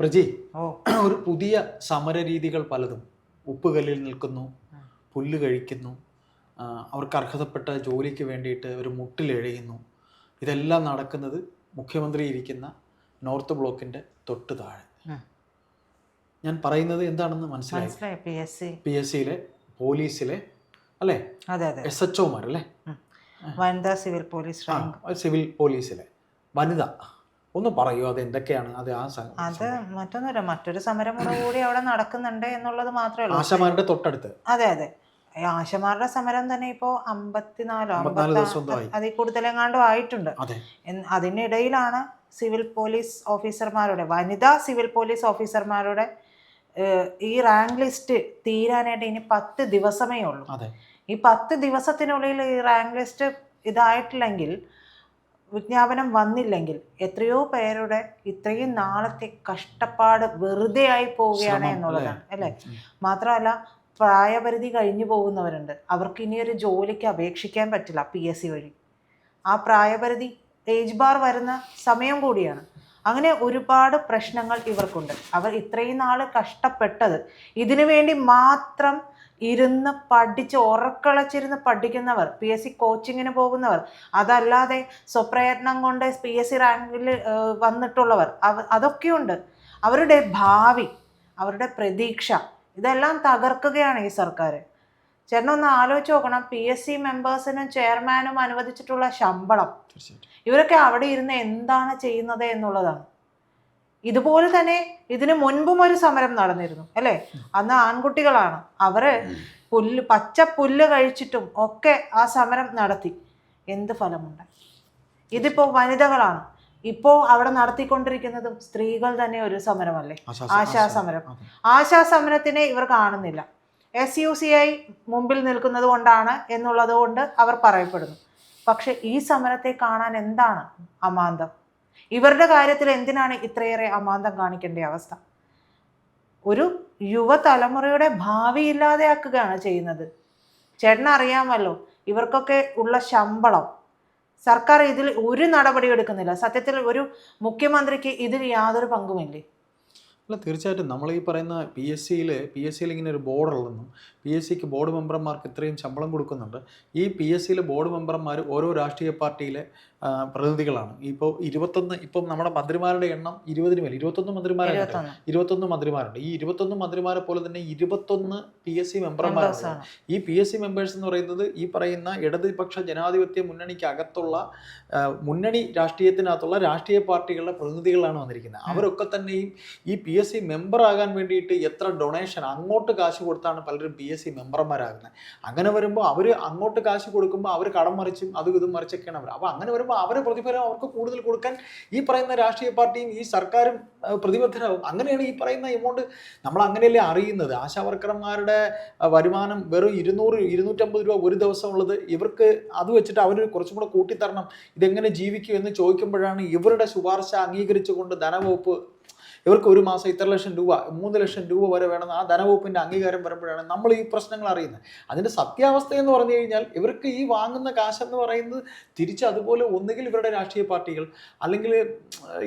പ്രജി ഒരു പുതിയ സമര രീതികൾ പലതും. ഉപ്പുകല്ലിൽ നിൽക്കുന്നു പുല്ല് കഴിക്കുന്നു അവർക്ക് അർഹതപ്പെട്ട ജോലിക്ക് വേണ്ടിയിട്ട് ഒരു മുട്ടിലെഴയുന്നു ഇതെല്ലാം നടക്കുന്നത് മുഖ്യമന്ത്രി ഇരിക്കുന്ന നോർത്ത് ബ്ലോക്കിന്റെ തൊട്ട് താഴെ. ഞാൻ പറയുന്നത് എന്താണെന്ന് മനസ്സിലായി? പി എസ് സിയിലെ പോലീസിലെ അല്ലേ? എസ് എച്ച് ഒമാർ അല്ലേ വനിതാ സിവിൽ പോലീസ് സിവിൽ പോലീസിലെ. വനിത. ഒന്ന് പറയൂ അത് എന്തൊക്കെയാണ്? അത് ആ സമയം അത് മറ്റൊന്നുമില്ല മറ്റൊരു സമരമുറ കൂടി അവിടെ നടക്കുന്നുണ്ട് എന്നുള്ളത് മാത്രമേ ഉള്ളൂ. ആശമാരുടെ തൊട്ടടുത്ത്. അതെ അതെ. ആശമാരുടെ സമരം തന്നെ ഇപ്പോ അമ്പത്തിനാലോ അമ്പത്തി. അതിൽ കൂടുതലെങ്ങാണ്ടും ആയിട്ടുണ്ട്. അതെ. അതിനിടയിലാണ് സിവിൽ പോലീസ് ഓഫീസർമാരുടെ വനിതാ സിവിൽ പോലീസ് ഓഫീസർമാരുടെ ഈ റാങ്ക് ലിസ്റ്റ് തീരാനായിട്ട് ഇനി പത്ത് ദിവസമേ ഉള്ളൂ. ഈ പത്ത് ദിവസത്തിനുള്ളിൽ ഈ റാങ്ക് ലിസ്റ്റ് ഇതായിട്ടില്ലെങ്കിൽ വിജ്ഞാപനം വന്നില്ലെങ്കിൽ എത്രയോ പേരുടെ ഇത്രയും നാളത്തെ കഷ്ടപ്പാട് വെറുതെ ആയി പോവുകയാണ് എന്നുള്ളതാണ് അല്ലേ? മാത്രമല്ല പ്രായപരിധി കഴിഞ്ഞു പോകുന്നവരുണ്ട്. അവർക്ക് ഇനി ഒരു ജോലിക്ക് അപേക്ഷിക്കാൻ പറ്റില്ല പി എസ് സി വഴി. ആ പ്രായപരിധി ഏജ് ബാർ വരുന്ന സമയം കൂടിയാണ്. അങ്ങനെ ഒരുപാട് പ്രശ്നങ്ങൾ ഇവർക്കുണ്ട്. അവർ ഇത്രയും നാൾ കഷ്ടപ്പെട്ടത് ഇതിനു വേണ്ടി മാത്രം ഇരുന്ന് പഠിച്ച് ഉറക്കളച്ചിരുന്ന് പഠിക്കുന്നവർ പി എസ് സി കോച്ചിങ്ങിന് പോകുന്നവർ അതല്ലാതെ സ്വപ്രയത്നം കൊണ്ട് പി എസ് സി റാങ്കിൽ വന്നിട്ടുള്ളവർ അവ അതൊക്കെയുണ്ട്. അവരുടെ ഭാവി അവരുടെ പ്രതീക്ഷ ഇതെല്ലാം തകർക്കുകയാണ് ഈ സർക്കാർ ചേട്ടനൊന്ന് ആലോചിച്ച് നോക്കണം. പി എസ് സി മെമ്പേഴ്സിനും ചെയർമാനും അനുവദിച്ചിട്ടുള്ള ശമ്പളം. ഇവരൊക്കെ അവിടെ ഇരുന്ന് എന്താണ് ചെയ്യുന്നത് എന്നുള്ളതാണ്. ഇതുപോലെ തന്നെ ഇതിനു മുൻപും ഒരു സമരം നടന്നിരുന്നു അല്ലേ? അന്ന് ആൺകുട്ടികളാണ്. അവർ പുല്ല് പച്ച പുല്ല് കഴിച്ചിട്ടും ഒക്കെ ആ സമരം നടത്തി. എന്ത് ഫലമുണ്ട്? ഇതിപ്പോ വനിതകളാണ്. ഇപ്പോ അവിടെ നടത്തിക്കൊണ്ടിരിക്കുന്നതും സ്ത്രീകൾ തന്നെ ഒരു സമരമല്ലേ? ആശാ- സമരം. ആശാ സമരത്തിനെ ഇവർ കാണുന്നില്ല. എസ് യു സി ഐ മുമ്പിൽ നിൽക്കുന്നത് കൊണ്ടാണ് എന്നുള്ളത് കൊണ്ട് അവർ പറയപ്പെടുന്നു. പക്ഷെ ഈ സമരത്തെ കാണാൻ എന്താണ് അമാന്തം? ഇവരുടെ കാര്യത്തിൽ എന്തിനാണ് ഇത്രയേറെ അമാന്തം കാണിക്കേണ്ട അവസ്ഥ? ഒരു യുവതലമുറയുടെ ഭാവി ഇല്ലാതെയാക്കുകയാണ് ചെയ്യുന്നത്. ചേട്ടൻ അറിയാമല്ലോ ഇവർക്കൊക്കെ ഉള്ള ശമ്പളം. സർക്കാർ ഇതിൽ ഒരു നടപടി എടുക്കുന്നില്ല സത്യത്തിൽ ഒരു മുഖ്യമന്ത്രിക്ക് ഇതിൽ യാതൊരു പങ്കുമില്ലേ? അല്ല തീർച്ചയായിട്ടും. നമ്മൾ ഈ പറയുന്ന പി എസ് സിയിൽ പി എസ് സിയിൽ ഇങ്ങനെ ഒരു ബോർഡ് ഉള്ളതെന്നും പി എസ് സിക്ക് ബോർഡ് മെമ്പർമാർക്ക് ഇത്രയും ശമ്പളം കൊടുക്കുന്നുണ്ട്. ഈ പി എസ് സിയിലെ ബോർഡ് മെമ്പർമാർ ഓരോ രാഷ്ട്രീയ പാർട്ടിയിലെ പ്രതിനിധികളാണ്. ഇപ്പോൾ ഇരുപത്തൊന്ന് ഇപ്പം നമ്മുടെ മന്ത്രിമാരുടെ എണ്ണം ഇരുപതിന് മേൽ ഇരുപത്തൊന്ന് മന്ത്രിമാരാണ് ഇരുപത്തൊന്ന്. മന്ത്രിമാരുണ്ട്. ഈ ഇരുപത്തൊന്ന് മന്ത്രിമാരെ പോലെ തന്നെ ഇരുപത്തൊന്ന് പി എസ് സി മെമ്പർമാരാണ് ഈ പി എസ് സി മെമ്പേഴ്സ് എന്ന് പറയുന്നത് ഈ പറയുന്ന ഇടതുപക്ഷ ജനാധിപത്യ മുന്നണിക്ക് അകത്തുള്ള മുന്നണി രാഷ്ട്രീയത്തിനകത്തുള്ള രാഷ്ട്രീയ പാർട്ടികളുടെ പ്രതിനിധികളാണ് വന്നിരിക്കുന്നത്. അവരൊക്കെ തന്നെയും ഈ പി എസ് സി മെമ്പർ ആകാൻ വേണ്ടിയിട്ട് എത്ര ഡൊണേഷൻ അങ്ങോട്ട് കാശ് കൊടുത്താണ് പലരും പി സി മെമ്പർമാരാകുന്നത് അങ്ങനെ വരുമ്പോൾ അവർ അങ്ങോട്ട് കാശ് കൊടുക്കുമ്പോൾ അവർ കടം മറിച്ചും അതും ഇതും മറിച്ചൊക്കെയാണ് അവർ അപ്പോൾ അങ്ങനെ വരുമ്പോൾ അവരെ പ്രതിഫലം അവർക്ക് കൂടുതൽ കൊടുക്കാൻ ഈ പറയുന്ന രാഷ്ട്രീയ പാർട്ടിയും ഈ സർക്കാരും പ്രതിബദ്ധരാകും. അങ്ങനെയാണ് ഈ പറയുന്ന എമൗണ്ട് നമ്മൾ അങ്ങനെയല്ലേ അറിയുന്നത്. ആശാവർക്കർമാരുടെ വരുമാനം വെറും ഇരുന്നൂറ് ഇരുന്നൂറ്റമ്പത് രൂപ ഒരു ദിവസം ഉള്ളത് ഇവർക്ക് അത് വെച്ചിട്ട് അവർ കുറച്ചും കൂടെ കൂട്ടിത്തരണം. ഇതെങ്ങനെ ജീവിക്കും എന്ന് ചോദിക്കുമ്പോഴാണ് ഇവരുടെ ശുപാർശ അംഗീകരിച്ചുകൊണ്ട് ധനവകുപ്പ് ഇവർക്ക് ഒരു മാസം ഇത്ര ലക്ഷം രൂപ മൂന്ന് ലക്ഷം രൂപ വരെ വേണമെന്ന് ആ ധനവകുപ്പിന്റെ അംഗീകാരം വരുമ്പോഴാണ് നമ്മൾ ഈ പ്രശ്നങ്ങൾ അറിയുന്നത്. അതിന്റെ സത്യാവസ്ഥ എന്ന് പറഞ്ഞു കഴിഞ്ഞാൽ ഇവർക്ക് ഈ വാങ്ങുന്ന കാശെന്ന് പറയുന്നത് തിരിച്ച് അതുപോലെ ഒന്നുകിൽ ഇവരുടെ രാഷ്ട്രീയ പാർട്ടികൾ അല്ലെങ്കിൽ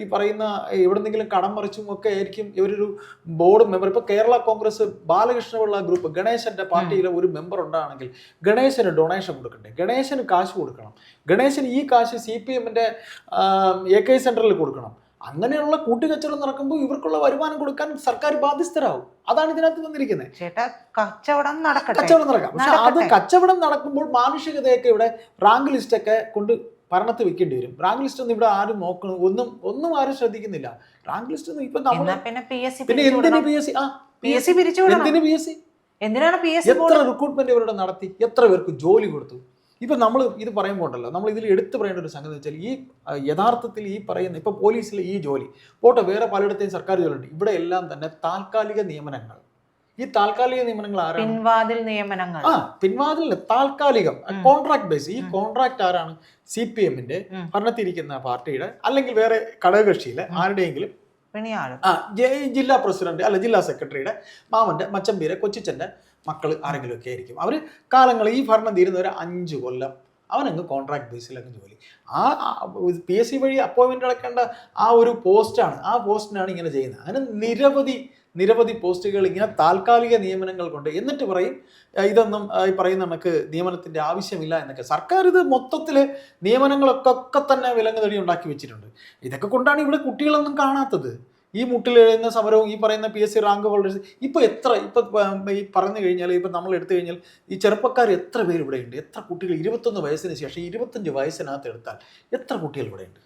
ഈ പറയുന്ന എവിടെന്നെങ്കിലും കടം മറിച്ചും ഒക്കെ ആയിരിക്കും ഇവരൊരു ബോർഡ് മെമ്പർ ഇപ്പോൾ കേരള കോൺഗ്രസ് ബാലകൃഷ്ണപിള്ള ഗ്രൂപ്പ് ഗണേശന്റെ പാർട്ടിയിലെ ഒരു മെമ്പർ ഉണ്ടാണെങ്കിൽ ഗണേശന് ഡൊണേഷൻ കൊടുക്കണ്ടേ? ഗണേശന് കാശ് കൊടുക്കണം. ഗണേശന് ഈ കാശ് സി പി എമ്മിന്റെ എ കെ സെന്ററിൽ കൊടുക്കണം. അങ്ങനെയുള്ള കൂട്ടുകച്ചവടം നടക്കുമ്പോൾ ഇവർക്കുള്ള വരുമാനം കൊടുക്കാൻ സർക്കാർ ബാധ്യസ്ഥരാകും. അതാണ് ഇതിനകത്ത് വന്നിരിക്കുന്നത് ചേട്ടാ കച്ചവടം നടക്കട്ടെ. കച്ചവടം നടക്കാം. പക്ഷെ അത് കച്ചവടം നടക്കുമ്പോൾ മാനുഷികതയൊക്കെ ഇവിടെ റാങ്ക് ലിസ്റ്റൊക്കെ കൊണ്ട് ഭരണത്ത് വെക്കേണ്ടി വരും. റാങ്ക് ലിസ്റ്റ് ഒന്നും ഇവിടെ ആരും നോക്കണം ഒന്നും ഒന്നും ആരും ശ്രദ്ധിക്കുന്നില്ല. റാങ്ക് ലിസ്റ്റ് ഒന്നും ഇപ്പൊ നമ്മൾ പിന്നെ പി എസ് സി പിന്നെ എന്തിന് പി എസ് സി ആ പി എസ് സി പിരിച്ചു എന്തിന് പി എസ് സി എന്തിനാണ് പി എസ് സി എത്ര റിക്രൂട്ട്മെന്റ് ഇവരുടെ നടത്തി? എത്ര പേർക്ക് ജോലി കൊടുത്തു? ഇപ്പൊ നമ്മൾ ഇത് പറയുമ്പോൾ ഉണ്ടല്ലോ നമ്മൾ ഇതിൽ എടുത്തു പറയേണ്ട ഒരു സംഗതി വെച്ചാൽ ഈ യഥാർത്ഥത്തിൽ ഈ പറയുന്ന ഇപ്പോൾ പോലീസിലെ ഈ ജോലി പോട്ടെ വേറെ പലയിടത്തെയും സർക്കാർ ജോലിയുണ്ട് ഇവിടെ എല്ലാം തന്നെ താൽക്കാലിക നിയമനങ്ങൾ. ഈ താൽക്കാലിക നിയമനങ്ങൾ ആരാണ്? പിൻവാതിൽ നിയമനങ്ങൾ. ആ പിൻവാതിൽ താൽക്കാലികം. കോൺട്രാക്ട് ബേസ് ഈ. കോൺട്രാക്ട് ആരാണ്? സി പി എമ്മിന്റെ ഭരണത്തിരിക്കുന്ന പാർട്ടിയുടെ അല്ലെങ്കിൽ വേറെ ഘടകകക്ഷിയിലെ. ആരുടെയെങ്കിലും ആ ജില്ലാ പ്രസിഡന്റ് അല്ല ജില്ലാ സെക്രട്ടറിയുടെ മാമന്റെ മച്ചമ്പീരെ കൊച്ചിച്ചന്റെ മക്കൾ ആരെങ്കിലുമൊക്കെ ആയിരിക്കും. അവർ കാലങ്ങൾ ഈ ഭരണം തീരുന്ന ഒരു അഞ്ച് കൊല്ലം അവനങ്ങ് കോൺട്രാക്ട് ബേസിലങ്ങ് ജോലി. ആ പി എസ് സി വഴി അപ്പോയിൻമെന്റ് അടക്കേണ്ട ആ ഒരു പോസ്റ്റാണ് ആ പോസ്റ്റിനാണ് ഇങ്ങനെ ചെയ്യുന്നത്. അങ്ങനെ നിരവധി നിരവധി പോസ്റ്റുകൾ ഇങ്ങനെ താൽക്കാലിക നിയമനങ്ങൾ കൊണ്ട് എന്നിട്ട് പറയും ഇതൊന്നും ഈ പറയുന്ന നമുക്ക് നിയമനത്തിന്റെ ആവശ്യമില്ല എന്നൊക്കെ. സർക്കാർ ഇത് മൊത്തത്തിൽ നിയമനങ്ങളൊക്കെ ഒക്കെ തന്നെ വിലങ്ങുതടി ഉണ്ടാക്കി വെച്ചിട്ടുണ്ട്. ഇതൊക്കെ കൊണ്ടാണ് ഇവിടെ കുട്ടികളൊന്നും കാണാത്തത്. ഈ മുട്ടിലെഴുതുന്ന സമരവും ഈ പറയുന്ന P S C rank holders ഇപ്പോൾ എത്ര ഇപ്പോൾ ഈ പറഞ്ഞു കഴിഞ്ഞാൽ ഇപ്പം നമ്മൾ എടുത്തു കഴിഞ്ഞാൽ ഈ ചെറുപ്പക്കാർ എത്ര പേര് ഇവിടെയുണ്ട് എത്ര കുട്ടികൾ? ഇരുപത്തൊന്ന് വയസ്സിന് ശേഷം ഇരുപത്തഞ്ച് വയസ്സിനകത്ത് എടുത്താൽ എത്ര കുട്ടികൾ ഇവിടെയുണ്ട്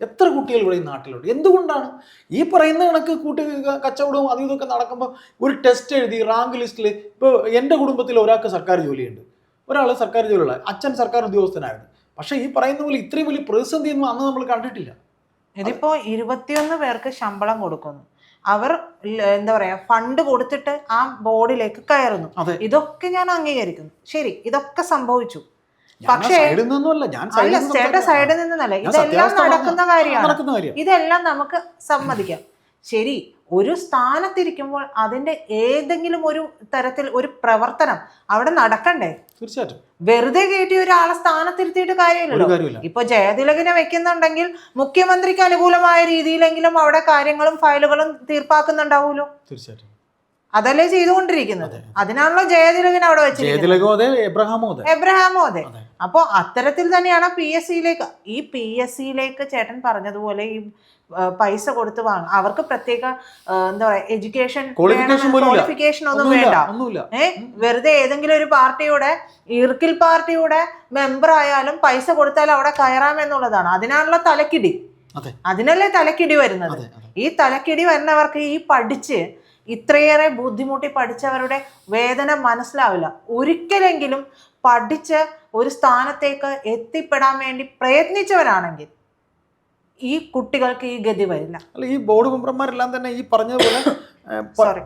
എത്ര കുട്ടികൾ ഇവിടെ ഈ നാട്ടിലുണ്ട്? എന്തുകൊണ്ടാണ്? ഈ പറയുന്ന കണക്ക് കൂട്ടി കച്ചവടവും അതും ഇതൊക്കെ നടക്കുമ്പോൾ ഒരു ടെസ്റ്റ് എഴുതി റാങ്ക് ലിസ്റ്റിൽ ഇപ്പോൾ എന്റെ കുടുംബത്തിൽ ഒരാൾക്ക് സർക്കാർ ജോലിയുണ്ട്. ഒരാൾ സർക്കാർ ജോലിയുള്ള അച്ഛൻ സർക്കാർ ഉദ്യോഗസ്ഥനായിരുന്നു. പക്ഷേ ഈ പറയുന്ന പോലെ ഇത്രയും വലിയ പ്രതിസന്ധിയൊന്നും അന്ന് നമ്മൾ കണ്ടിട്ടില്ല. ഇതിപ്പോ ഇരുപത്തിയൊന്ന് പേർക്ക് ശമ്പളം കൊടുക്കുന്നു. അവർ എന്താ പറയാ ഫണ്ട് കൊടുത്തിട്ട് ആ ബോർഡിലേക്ക് കയറുന്നു. ഇതൊക്കെ ഞാൻ അംഗീകരിക്കുന്നു. ശരി ഇതൊക്കെ സംഭവിച്ചു. പക്ഷേ- അല്ല ചേട്ടൻ സൈഡിൽ നിന്നല്ല. ഇതെല്ലാം നടക്കുന്ന കാര്യമാണ്. ഇതെല്ലാം നമുക്ക് സമ്മതിക്കാം. ശരി ഒരു സ്ഥാനത്തിരിക്കുമ്പോൾ അതിന്റെ ഏതെങ്കിലും ഒരു തരത്തിൽ ഒരു പ്രവർത്തനം അവിടെ നടക്കണ്ടേ? തീർച്ചയായിട്ടും. വെറുതെ കയറ്റി ഒരാളെ സ്ഥാനത്തിരുത്തിയിട്ട് കാര്യമില്ലല്ലോ. കാര്യമില്ല. ഇപ്പൊ ജയതിലകനെ വെക്കുന്നുണ്ടെങ്കിൽ മുഖ്യമന്ത്രിക്ക് അനുകൂലമായ രീതിയിലെങ്കിലും അവിടെ കാര്യങ്ങളും ഫയലുകളും തീർപ്പാക്കുന്നുണ്ടാവുമല്ലോ തീർച്ചയായിട്ടും. അതല്ലേ ചെയ്തുകൊണ്ടിരിക്കുന്നത്. അതിനാണല്ലോ ജയതിലകൻ അവിടെ വെച്ചിരിക്കുന്നത്. എബ്രഹാമോ അതെ. അപ്പോ അത്തരത്തിൽ തന്നെയാണ് പി എസ് സിയിലേക്ക് ഈ പി എസ് സിയിലേക്ക് ചേട്ടൻ പറഞ്ഞതുപോലെ ഈ പൈസ കൊടുത്ത് വാങ്ങും അവർക്ക് പ്രത്യേക എന്താ പറയാ എഡ്യൂക്കേഷൻ. ക്വാളിഫിക്കേഷൻ ഒന്നും വേണ്ട. ഏ വെറുതെ ഏതെങ്കിലും ഒരു പാർട്ടിയുടെ ഇർക്കിൽ പാർട്ടിയുടെ മെമ്പർ ആയാലും പൈസ കൊടുത്താൽ അവിടെ കയറാമെന്നുള്ളതാണ് അതിനാണല്ലോ തലക്കിടി. അതെ. അതിനല്ലേ തലക്കിടി വരുന്നത്. ഈ തലക്കിടി വരുന്നവർക്ക് ഈ പഠിച്ച് ഇത്രയേറെ ബുദ്ധിമുട്ടി പഠിച്ചവരുടെ വേദന മനസ്സിലാവില്ല. ഒരിക്കലെങ്കിലും പഠിച്ച് ഒരു സ്ഥാനത്തേക്ക് എത്തിപ്പെടാൻ വേണ്ടി പ്രയത്നിച്ചവരാണെങ്കിൽ ഈ കുട്ടികൾക്ക് ഈ ഗതി വരില്ല. അല്ല ഈ ബോർഡ് മെമ്പർമാരെല്ലാം തന്നെ ഈ പറഞ്ഞതുപോലെ പോലെ സോറി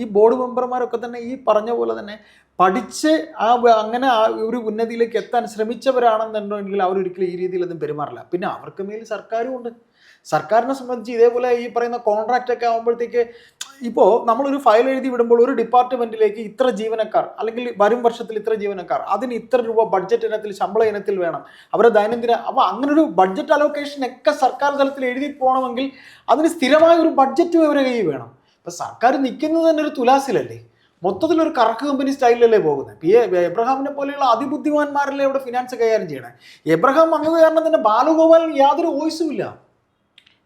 ഈ ബോർഡ് മെമ്പർമാരൊക്കെ തന്നെ ഈ പറഞ്ഞ പോലെ തന്നെ പഠിച്ച് ആ അങ്ങനെ ആ ഒരു ഉന്നതിയിലേക്ക് എത്താൻ ശ്രമിച്ചവരാണെന്നുണ്ടെങ്കിൽ അവരൊരിക്കലും ഈ രീതിയിലൊന്നും പെരുമാറില്ല. പിന്നെ അവർക്ക് മേൽ സർക്കാരും ഉണ്ട്. സർക്കാരിനെ സംബന്ധിച്ച് ഇതേപോലെ ഈ പറയുന്ന കോൺട്രാക്റ്റ് ഒക്കെ ആകുമ്പോഴത്തേക്ക് ഇപ്പോൾ നമ്മളൊരു ഫയൽ എഴുതി വിടുമ്പോൾ ഒരു ഡിപ്പാർട്ട്മെന്റിലേക്ക് ഇത്ര ജീവനക്കാർ അല്ലെങ്കിൽ വരും വർഷത്തിൽ ഇത്ര ജീവനക്കാർ അതിന് ഇത്ര രൂപ ബഡ്ജറ്റ് ഇനത്തിൽ ശമ്പള ഇനത്തിൽ വേണം. അവരെ ദൈനംദിന അപ്പോൾ അങ്ങനെ ഒരു ബഡ്ജറ്റ് അലോക്കേഷൻ ഒക്കെ സർക്കാർ തലത്തിൽ എഴുതി പോകണമെങ്കിൽ അതിന് സ്ഥിരമായ ഒരു ബഡ്ജറ്റ് ഇവരെ കയ്യിൽ വേണം. ഇപ്പം സർക്കാർ നിൽക്കുന്നത് തന്നെ ഒരു തുലാസിലല്ലേ? മൊത്തത്തിൽ ഒരു കറക്ക് കമ്പനി സ്റ്റൈലിലല്ലേ പോകുന്നത്? പി എ എബ്രഹാമിനെ പോലെയുള്ള അതിബുദ്ധിമാന്മാരല്ലേ ഇവിടെ ഫിനാൻസ് കൈകാര്യം ചെയ്യണേ? എബ്രഹാം വന്നത് കാരണം തന്നെ ബാലഗോപാലിന് യാതൊരു വോയിസും ഇല്ല.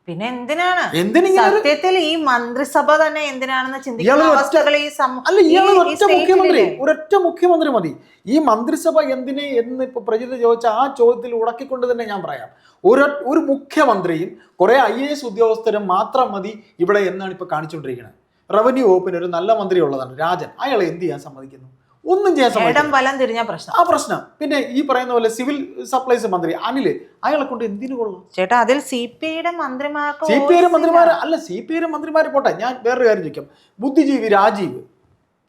പിന്നെ എന്തിനാണ്? സത്യത്തിൽ ഈ മന്ത്രിസഭ തന്നെ എന്തിനാണെന്ന് മുഖ്യമന്ത്രി ഒരൊറ്റ മുഖ്യമന്ത്രി മതി. ഈ മന്ത്രിസഭ എന്തിനെ എന്ന് ഇപ്പൊ പ്രജിത ചോദിച്ച ആ ചോദ്യത്തിൽ ഉടക്കിക്കൊണ്ട് തന്നെ ഞാൻ പറയാം. ഒരു ഒരു മുഖ്യമന്ത്രിയും കുറെ ഐ എ എസ് ഉദ്യോഗസ്ഥരും മാത്രം മതി ഇവിടെ എന്നാണ് ഇപ്പൊ കാണിച്ചുകൊണ്ടിരിക്കുന്നത്. റവന്യൂ വകുപ്പിന് ഒരു നല്ല മന്ത്രി ഉള്ളതാണ് രാജൻ. അയാളെ എന്ത് ചെയ്യാൻ സമ്മതിക്കുന്നു? ഒന്നും ചെയ്യാൻ ഇടം തിരിഞ്ഞ പ്രശ്നം. ആ പ്രശ്നം. പിന്നെ ഈ പറയുന്ന പോലെ സിവിൽ സപ്ലൈസ് മന്ത്രി അനിൽ അയാളെ കൊണ്ട് എന്തിനു കൊള്ളും? ചേട്ടാ അതിൽ സി പി ഐയുടെ മന്ത്രിമാർക്ക് സി പി ഐയുടെ മന്ത്രിമാർ അല്ല സി പി ഐയുടെ മന്ത്രിമാർ പോട്ടെ ഞാൻ വേറൊരു കാര്യം ചോദിക്കാം. ബുദ്ധിജീവി രാജീവ്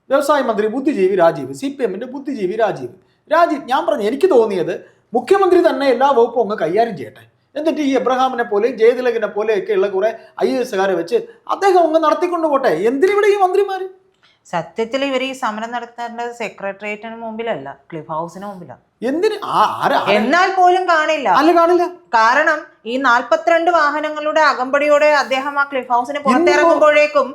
വ്യവസായ മന്ത്രി ബുദ്ധിജീവി രാജീവ് സി പി എമ്മിന്റെ ബുദ്ധിജീവി രാജീവ്. രാജീവ് ഞാൻ പറഞ്ഞു എനിക്ക് തോന്നിയത് മുഖ്യമന്ത്രി തന്നെ എല്ലാ വകുപ്പും അങ്ങ് കൈകാര്യം ചെയ്യട്ടെ. എന്നിട്ട് ഈ എബ്രഹാമിനെ പോലെയും ജയതിലകിനെ പോലെയൊക്കെ ഉള്ള കുറെ ഐ എസ് എസുകാരെ വെച്ച് അദ്ദേഹം അങ്ങ് നടത്തിക്കൊണ്ടു പോട്ടെ എന്തിനിവിടെ ഈ മന്ത്രിമാര്? സത്യത്തിൽ ഇവർ ഈ സമരം നടത്തേണ്ടത് സെക്രട്ടേറിയറ്റിന് മുമ്പിലല്ല ക്ലിഫ് ഹൗസിന് മുമ്പിലാണ് എന്തിന്? എന്നാൽ പോലും കാണില്ല. അല്ല കാണില്ല. കാരണം ഈ നാൽപ്പത്തിരണ്ട് വാഹനങ്ങളുടെ അകമ്പടിയോടെ അദ്ദേഹം ആ ക്ലിഫ് ഹൗസിന് പുറത്തിറങ്ങുമ്പോഴേക്കും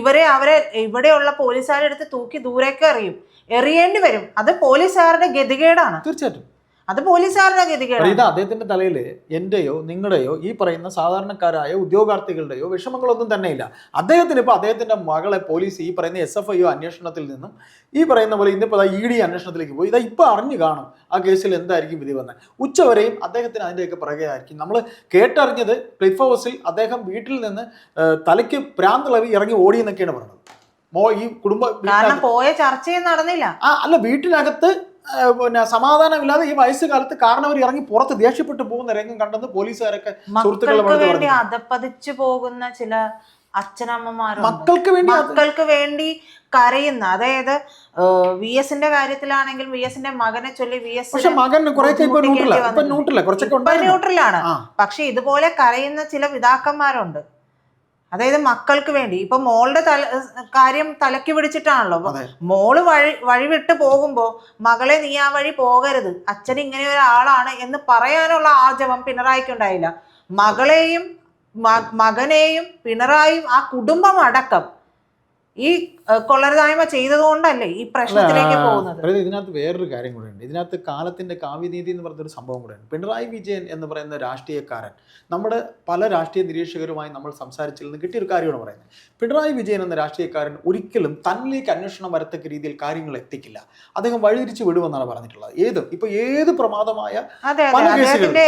ഇവരെ അവരെ ഇവിടെയുള്ള പോലീസുകാരെടുത്ത് തൂക്കി ദൂരേക്ക് എറിയും. എറിയേണ്ടി വരും. അത് പോലീസുകാരുടെ ഗതികേടാണ്. തീർച്ചയായിട്ടും. അത് പോലീസുകാരുടെ ഗതികേട് ഇത് അദ്ദേഹത്തിന്റെ തലയിൽ എന്റെയോ നിങ്ങളുടെയോ ഈ പറയുന്ന സാധാരണക്കാരായ ഉദ്യോഗാർത്ഥികളുടെയോ വിഷമങ്ങളൊന്നും തന്നെയില്ല. അദ്ദേഹത്തിന് ഇപ്പൊ അദ്ദേഹത്തിന്റെ മകളെ പോലീസ് ഈ പറയുന്ന എസ് എഫ് ഐ അന്വേഷണത്തിൽ നിന്നും ഈ പറയുന്ന പോലെ ഇന്നിപ്പോ ഇ ഡി അന്വേഷണത്തിലേക്ക് പോയി. ഇതാ ഇപ്പൊ അറിഞ്ഞു കാണും ആ കേസിൽ എന്തായിരിക്കും വിധി വന്നത് ഉച്ചവരെയും അദ്ദേഹത്തിന് അതിന്റെയൊക്കെ പുറകെ ആയിരിക്കും നമ്മൾ കേട്ടറിഞ്ഞത് ക്ലിഫ് ഹൗസിൽ അദ്ദേഹം വീട്ടിൽ നിന്ന് തലയ്ക്ക് പ്രാന്തളവി ഇറങ്ങി ഓടി എന്നൊക്കെയാണ് പറഞ്ഞത്. മോ ഈ കുടുംബ പോയ ചർച്ചയും നടന്നില്ല. ആ അല്ല വീട്ടിനകത്ത് പിന്നെ സമാധാനമില്ലാതെ ഈ വയസ്സുകാലത്ത് കാരണവർ ഇറങ്ങി പുറത്ത് ദേഷ്യപ്പെട്ടു പോകുന്ന രംഗം കണ്ടെന്ന് പോലീസുകാരൊക്കെ. അതപ്പതിച്ചു പോകുന്ന ചില അച്ഛനമ്മമാരുണ്ട്. മക്കൾക്ക് വേണ്ടി മക്കൾക്ക് വേണ്ടി കരയുന്ന അതായത് വി എസിന്റെ കാര്യത്തിലാണെങ്കിൽ വി എസിന്റെ മകനെ ചൊല്ലി വി എസ് പക്ഷെ മകൻ ന്യൂട്രലാണ്. പക്ഷെ ഇതുപോലെ കരയുന്ന ചില പിതാക്കന്മാരുണ്ട്. അതായത് മക്കൾക്ക് വേണ്ടി. ഇപ്പൊ മോളുടെ തല കാര്യം തലക്ക് പിടിച്ചിട്ടാണല്ലോ. മോൾ വഴി വഴിവിട്ട് പോകുമ്പോ മകളെ നീ ആ വഴി പോകരുത്. അച്ഛൻ ഇങ്ങനെ ഒരാളാണ് എന്ന് പറയാനുള്ള ആർജവം പിണറായിക്ക് ഉണ്ടായില്ല മകളെയും മകനെയും പിണറായും ആ കുടുംബം അടക്കം ഈ കൊള്ളരുതായ്മ ചെയ്തതുകൊണ്ടല്ലേ ഈ പ്രശ്നത്തിലേക്ക് പോകുന്നത്? അതായത് ഇതിനകത്ത് വേറൊരു കാര്യം കൂടെയുണ്ട് ഇതിനകത്ത് കാലത്തിന്റെ കാവ്യനീതി എന്ന് പറഞ്ഞൊരു സംഭവം കൂടെയുണ്ട് പിണറായി വിജയൻ എന്ന് പറയുന്ന രാഷ്ട്രീയക്കാരൻ നമ്മുടെ പല രാഷ്ട്രീയ നിരീക്ഷകരുമായി നമ്മൾ സംസാരിച്ചിൽ നിന്ന് കിട്ടിയൊരു കാര്യമാണ് പറയുന്നത്. പിണറായി വിജയൻ എന്ന രാഷ്ട്രീയക്കാരൻ ഒരിക്കലും തന്നിലേക്ക് അന്വേഷണം വരത്തക്ക രീതിയിൽ കാര്യങ്ങൾ എത്തിക്കില്ല. അദ്ദേഹം വഴിതിരിച്ച് വിടുമെന്നാണ് പറഞ്ഞിട്ടുള്ളത്. ഏത് ഇപ്പൊ ഏത് പ്രമാദമായ പല കേസുകളും.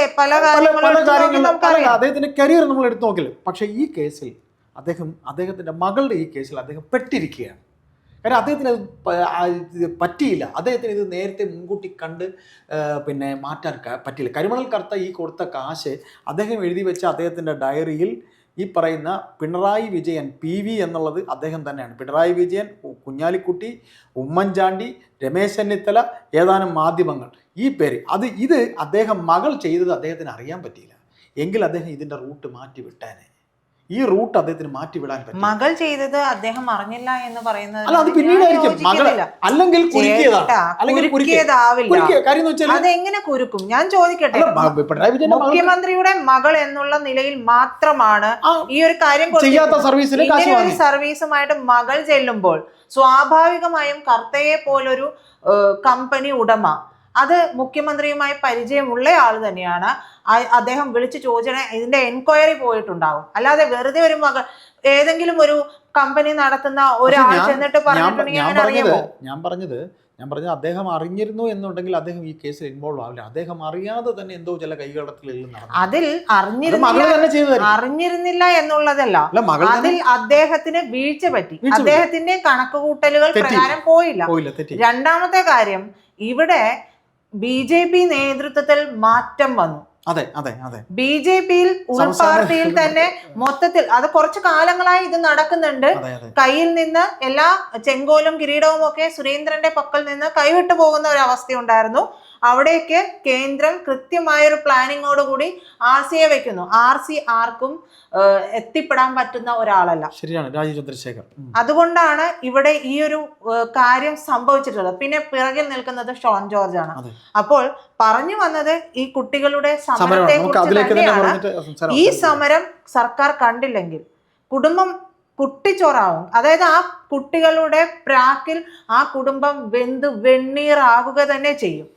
അദ്ദേഹത്തിന്റെ കരിയർ നമ്മൾ എടുത്തു നോക്കില്ല? പക്ഷേ ഈ കേസിൽ അദ്ദേഹം അദ്ദേഹത്തിന്റെ മകളുടെ ഈ കേസിൽ അദ്ദേഹം പെട്ടിരിക്കുകയാണ്. കാരണം അദ്ദേഹത്തിന് അത് പറ്റിയില്ല. അദ്ദേഹത്തിന് ഇത് നേരത്തെ മുൻകൂട്ടി കണ്ട് പിന്നെ മാറ്റാൻ പറ്റില്ല കരിമണൽ കറുത്ത ഈ കൊടുത്ത കാശ് അദ്ദേഹം എഴുതി വെച്ച അദ്ദേഹത്തിന്റെ ഡയറിയിൽ ഈ പറയുന്ന പിണറായി വിജയൻ പി വി എന്നുള്ളത് അദ്ദേഹം തന്നെയാണ്. പിണറായി വിജയൻ കുഞ്ഞാലിക്കുട്ടി ഉമ്മൻചാണ്ടി രമേശ് ചെന്നിത്തല ഏതാനും മാധ്യമങ്ങൾ. ഈ പേര് അത് ഇത് അദ്ദേഹം മകൾ ചെയ്തത് അദ്ദേഹത്തിന് അറിയാൻ പറ്റിയില്ല. എങ്കിൽ അദ്ദേഹം ഇതിന്റെ റൂട്ട് മാറ്റി വിട്ടേനെ ഈ റൂട്ട് അദ്ദേഹത്തിന് മാറ്റി വിടാൻ പറ്റി മകൾ ചെയ്തത് അദ്ദേഹം അറിഞ്ഞില്ല എന്ന് പറയുന്നത് അല്ല അത് പിന്നീടായിരിക്കും. മകൾ അല്ലെങ്കിൽ അതെങ്ങനെ കുരുക്കും? ഞാൻ ചോദിക്കട്ടെ. മുഖ്യമന്ത്രിയുടെ മകൾ എന്നുള്ള നിലയിൽ മാത്രമാണ് ഈ ഒരു കാര്യം ചെയ്യാത്ത ഒരു സർവീസുമായിട്ട് മകൾ ചെല്ലുമ്പോൾ സ്വാഭാവികമായും കർത്തയെ പോലൊരു കമ്പനി ഉടമ അത് മുഖ്യമന്ത്രിയുമായി പരിചയമുള്ള ആൾ തന്നെയാണ്. അദ്ദേഹം വിളിച്ചു ചോദിച്ചത് ഇതിന്റെ എൻക്വയറി പോയിട്ടുണ്ടാവും. അല്ലാതെ വെറുതെ ഒരു മകൾ ഏതെങ്കിലും ഒരു കമ്പനി നടത്തുന്ന ഒരാൾ ചെന്നിട്ട് പറഞ്ഞിട്ടുണ്ടെങ്കിൽ ഞാൻ പറഞ്ഞത് ഞാൻ പറഞ്ഞത് അദ്ദേഹം അറിഞ്ഞിരുന്നു എന്നുണ്ടെങ്കിൽ അദ്ദേഹം ഈ കേസിൽ ഇൻവോൾവ് ആവില്ല. അദ്ദേഹം അറിയാതെ തന്നെ എന്തോ ചില കൈകടത്തിൽ അതിൽ അത് അറിഞ്ഞിരുന്നില്ല അറിഞ്ഞിരുന്നില്ല എന്നുള്ളതല്ല. അതിൽ അദ്ദേഹത്തിന് വീഴ്ച പറ്റി. അദ്ദേഹത്തിന്റെ കണക്കുകൂട്ടലുകൾ. പ്രകാരം പോയില്ല. രണ്ടാമത്തെ കാര്യം ഇവിടെ ബി ജെ പി നേതൃത്വത്തിൽ മാറ്റം വന്നു. അതെ അതെ അതെ. ബി ജെ പിയിൽ ഉൾപാർട്ടിയിൽ തന്നെ മൊത്തത്തിൽ അത് കുറച്ച് കാലങ്ങളായി ഇത് നടക്കുന്നുണ്ട്. കയ്യിൽ നിന്ന് എല്ലാ ചെങ്കോലും കിരീടവും ഒക്കെ സുരേന്ദ്രന്റെ പക്കൽ നിന്ന് കൈവിട്ടു പോകുന്ന ഒരു അവസ്ഥയുണ്ടായിരുന്നു. അവിടേക്ക് കേന്ദ്രം കൃത്യമായ ഒരു പ്ലാനിങ്ങോടുകൂടി ആർ സിയെ വെക്കുന്നു. ആർ സി ആർക്കും എത്തിപ്പെടാൻ പറ്റുന്ന ഒരാളല്ല. ശരിയാണ് രാജീവ് ചന്ദ്രശേഖർ. അതുകൊണ്ടാണ് ഇവിടെ ഈ ഒരു കാര്യം സംഭവിച്ചിട്ടുള്ളത്. പിന്നെ പിറകിൽ നിൽക്കുന്നത് ഷോൺ ജോർജ് ആണ് അപ്പോൾ പറഞ്ഞു വന്നത് ഈ കുട്ടികളുടെ സമരത്തെ കുറിച്ച് തന്നെയാണ്. ഈ സമരം സർക്കാർ കണ്ടില്ലെങ്കിൽ കുടുംബം കുട്ടിച്ചോറാവും. അതായത് ആ കുട്ടികളുടെ പ്രാക്കിൽ ആ കുടുംബം വെന്ത് വെണ്ണീറാകുക തന്നെ ചെയ്യും.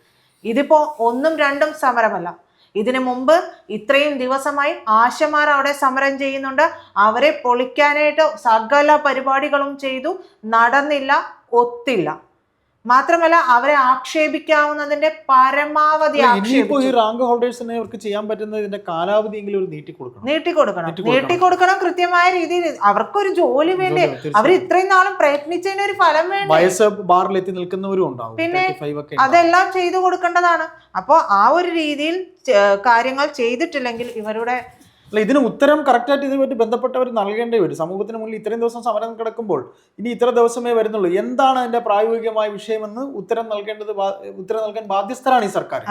ഇതിപ്പോ ഒന്നും രണ്ടും സമരമല്ല. ഇതിനു മുമ്പ് ഇത്രയും ദിവസമായി ആശമാർ അവിടെ സമരം ചെയ്യുന്നുണ്ട്. അവരെ പൊളിക്കാനായിട്ട് സകല പരിപാടികളും ചെയ്തു. നടന്നില്ല ഒത്തില്ല. മാത്രമല്ല അവരെ ആക്ഷേപിക്കാവുന്നതിന്റെ പരമാവധി ഇനിയിപ്പോ ഈ റാങ്ക് ഹോൾഡേഴ്സിനെ അവർക്ക് ചെയ്യാൻ പറ്റുന്നതിന്റെ കാലാവധി എങ്കിലും ഒരു നീട്ടി കൊടുക്കണം. നീട്ടിക്കൊടുക്കണം നീട്ടിക്കൊടുക്കണം. നീട്ടിക്കൊടുക്കണം കൃത്യമായ രീതിയിൽ. അവർക്കൊരു ജോലി വേണ്ടേ? അവർ ഇത്രയും നാളും പ്രയത്നിച്ചതിന് ഒരു ഫലം വേണ്ടേ? വയസ്സ് ബാറിൽ എത്തി നിൽക്കുന്നവരും ഉണ്ടാവും. പിന്നെ 35 ഒക്കെ അതെല്ലാം ചെയ്തു കൊടുക്കേണ്ടതാണ്. അപ്പോൾ ആ ഒരു രീതിയിൽ കാര്യങ്ങൾ ചെയ്തിട്ടില്ലെങ്കിൽ ഇവരുടെ അല്ല ഇതിന് ഉത്തരം കറക്റ്റായിട്ട് ഇതുമായിട്ട് ബന്ധപ്പെട്ടവർ നൽകേണ്ടി വരും. സമൂഹത്തിന് മുന്നിൽ ഇത്രയും ദിവസം സമരം കിടക്കുമ്പോൾ ഇനി ഇത്ര ദിവസമേ വരുന്നുള്ളൂ. എന്താണ് അതിന്റെ പ്രായോഗികമായ വിഷയമെന്ന് ഉത്തരം നൽകേണ്ടത് ഉത്തരം നൽകാൻ ബാധ്യസ്ഥരാണ് ഈ സർക്കാർ.